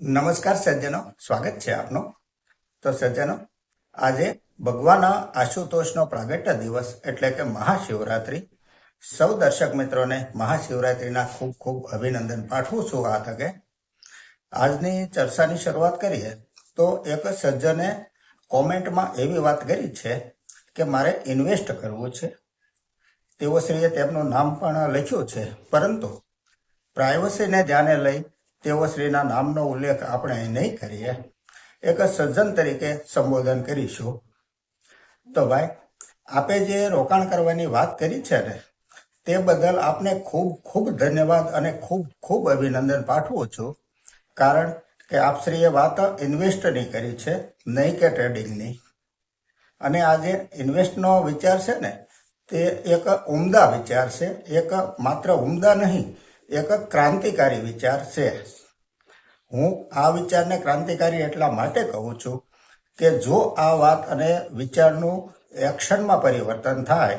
નમસ્કાર સજ્જનો, સ્વાગત છે આપનું. તો સજ્જનો, આજે ભગવાન આશુતોષનો પ્રાગટ્ય દિવસ એટલે કે મહાશિવરાત્રિ. સૌ દર્શક મિત્રોને મહાશિવરાત્રિના ખૂબ ખૂબ અભિનંદન પાઠવું છું આ તકે. આજની ચર્ચાની શરૂઆત કરીએ તો એક સજ્જને કોમેન્ટમાં એવી વાત કરી છે કે મારે ઇન્વેસ્ટ કરવું છે. તેઓ શ્રીએ તેમનું નામ પણ લખ્યું છે, પરંતુ પ્રાઇવસીને ધ્યાને લઈ તેઓ શ્રીના નામનો ઉલ્લેખ આપણે અહીં નહીં કરીએ. એક સજ્જન તરીકે સંબોધન કરીશું. તો ભાઈ, આપે જે રોકાણ કરવાની વાત કરી છે ને, તે બદલ આપને ખૂબ ખૂબ ધન્યવાદ અને ખૂબ ખૂબ અભિનંદન પાઠવું છું. કારણ કે આપશ્રીએ વાત ઇન્વેસ્ટની કરી છે, નહીં કે ટ્રેડિંગની. અને આ જે ઇન્વેસ્ટનો વિચાર છે ને, તે એક ઉમદા વિચાર છે, એક માત્ર ઉમદા નહીં એક ક્રાંતિકારી વિચાર છે. હું આ વિચારને ક્રાંતિકારી એટલા માટે કહું છું કે જો આ વાત અને વિચારનું એક્શનમાં પરિવર્તન થાય,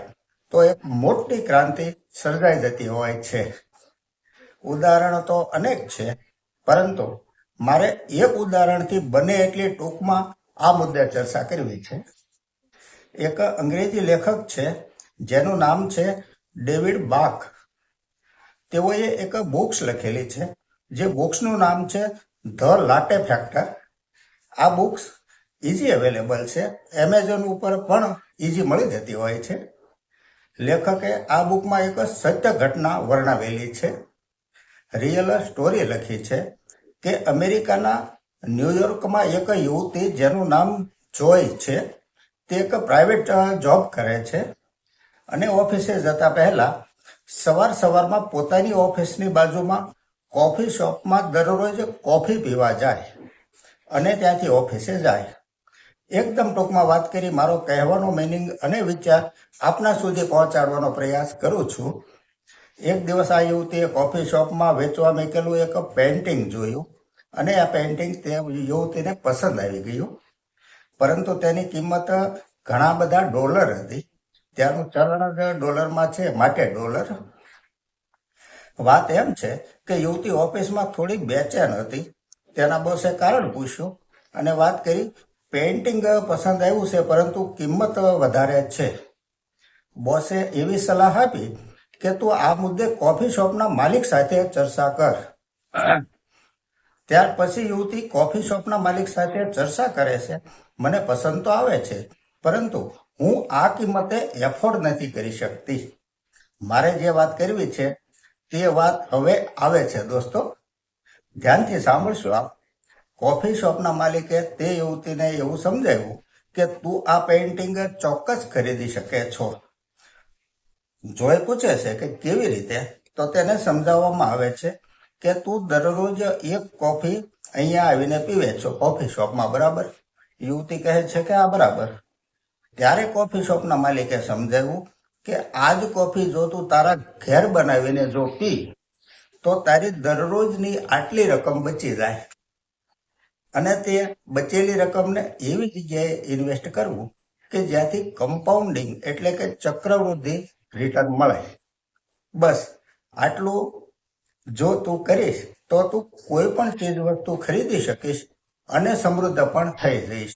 તો એક મોટી ક્રાંતિ સર્જાઈ જતી હોય છે. ઉદાહરણ તો અનેક છે, પરંતુ મારે એક ઉદાહરણથી બને એટલી ટૂંકમાં આ મુદ્દે ચર્ચા કરવી છે. એક અંગ્રેજી લેખક છે, જેનું નામ છે ડેવિડ બાક. તેઓએ એક બુક્સ લખેલી છે, જે બુક્સનું નામ છે ધ લાટે ફેક્ટર. આ બુક્સ ઇઝી અવેલેબલ છે, એમેઝોન ઉપર પણ ઇઝી મળી જતી હોય છે. લેખકે આ બુકમાં એક સત્ય ઘટના વર્ણવેલી છે. રિયલ સ્ટોરી લખી છે કે અમેરિકાના ન્યુયોર્કમાં એક યુવતી જેનું નામ જોય છે, તે એક પ્રાઇવેટ જોબ કરે છે અને ઓફિસે જતા પહેલા સવાર સવારમાં પોતાની ઓફિસની બાજુમાં કોફી શોપમાં દરરોજ કોફી પીવા જાય અને ત્યાંથી ઓફિસે જાય. એકદમ ટૂંકમાં વાત કરી મારો કહેવાનો મિનિંગ અને વિચાર આપના સુધી પહોંચાડવાનો પ્રયાસ કરું છું. એક દિવસ આ યુવતીએ કોફી શોપમાં વેચવા મૂકેલું એક પેઇન્ટિંગ જોયું અને આ પેઇન્ટિંગ તે યુવતીને પસંદ આવી ગયું. પરંતુ તેની કિંમત ઘણા બધા ડોલર હતી. ત્યાંનું ચલણ જ ડોલરમાં છે, માટે ડોલર. વાત એમ છે કે યુવતી ઓફિસમાં થોડીક બેચેન હતી. તેના બોસે કારણ પૂછ્યું અને વાત કરી, પેઇન્ટિંગ પસંદ આવ્યું છે, પરંતુ કિંમત વધારે છે. બોસે એવી સલાહ આપી કે તું આ મુદ્દે કોફી શોપના માલિક સાથે ચર્ચા કર. ત્યાર પછી યુવતી કોફી શોપના માલિક સાથે ચર્ચા કરે છે. મને પસંદ તો આવે છે, પરંતુ હું આ કિંમતે એફોર્ડ નથી કરી શકતી. મારે જે વાત કરવી છે, તે વાત હવે આવે છે દોસ્તો. ધ્યાનથી સાંભળશો આપ. કોફી શોપના માલિકે તે યુવતીને એવું સમજાવ્યું કે તું આ પેઇન્ટિંગ ચોક્કસ ખરીદી શકે છો. જોય પૂછે છે કે કેવી રીતે? તો તેને સમજાવવામાં આવે છે કે તું દરરોજ એક કોફી અહીંયા આવીને પીવે છો કોફી શોપમાં, બરાબર? યુવતી કહે છે કે આ બરાબર. ત્યારે કોફી શોપના માલિકે સમજાવ્યું કે આજ કોફી જો તું તારા ઘેર બનાવીને જો પી તો તારી દરરોજની આટલી રકમ બચી જાય. અને તે બચેલી રકમને એવી જગ્યાએ ઇન્વેસ્ટ કરવું કે જ્યાંથી કમ્પાઉન્ડિંગ એટલે કે ચક્રવૃદ્ધિ રિટર્ન મળે. બસ, આટલું જો તું કરીશ, તો તું કોઈ પણ ચીજ વસ્તુ ખરીદી શકીશ અને સમૃદ્ધ પણ થઈ જઈશ.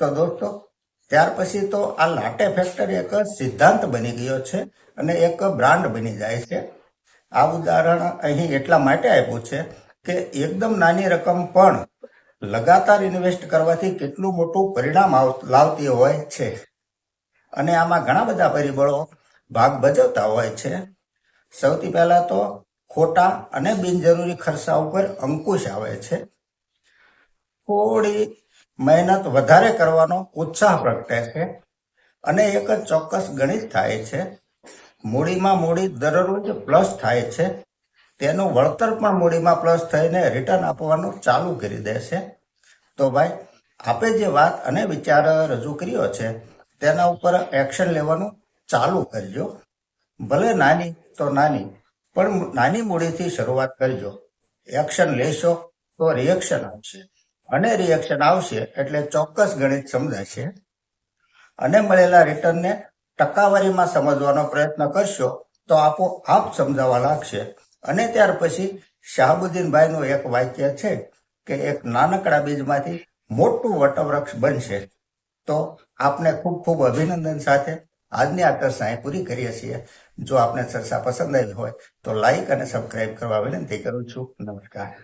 તો દોસ્તો ત્યાર પછી તો આ લાટે ફેક્ટરી એક સિદ્ધાંત બની ગયો છે અને એક બ્રાન્ડ બની જાય છે. આ ઉદાહરણ અહીં એટલા માટે આપ્યું છે કે એકદમ નાની રકમ પણ લગાતાર ઇન્વેસ્ટ કરવાથી કેટલું મોટું પરિણામ લાવતી હોય છે. અને આમાં ઘણા બધા પરિબળો ભાગ ભજવતા હોય છે. સૌથી પહેલા તો ખોટા અને બિનજરૂરી ખર્ચા ઉપર અંકુશ આવે છે. થોડી મહેનત વધારે કરવાનો ઉત્સાહ પ્રગટે છે અને એક ચોક્કસ ગણિત થાય છે. મૂડીમાં મૂડી દરરોજ પ્લસ થાય છે. તેનું વળતર પણ મૂડીમાં પ્લસ થઈને રિટર્ન આપવાનું ચાલુ કરી દે છે. તો ભાઈ, આપે જે વાત અને વિચાર રજૂ કર્યો છે, તેના ઉપર એક્શન લેવાનું ચાલુ કરજો. ભલે નાની તો નાની, પણ નાની મૂડીથી શરૂઆત કરજો. એક્શન લેશો તો રિએક્શન આવશે. અને રિએક્શન આવશે એટલે ચોક્કસ ગણિત સમજાશે. અને મળેલા રિટર્નને ટકાવારીમાં સમજવાનો પ્રયત્ન કરશો તો આપો આપ સમજાવવા લાગશે. અને ત્યાર પછી શાહબુદ્દીનભાઈનું એક વાક્ય છે કે એક નાનકડા બીજમાંથી મોટું વટવૃક્ષ બનશે. તો આપને ખૂબ ખૂબ અભિનંદન સાથે. આજની આ પૂરી કરીએ છીએ. જો આપને ચર્ચા પસંદ આવી હોય તો લાઈક અને સબસ્ક્રાઇબ કરવા વિનંતી કરું છું. નમસ્કાર.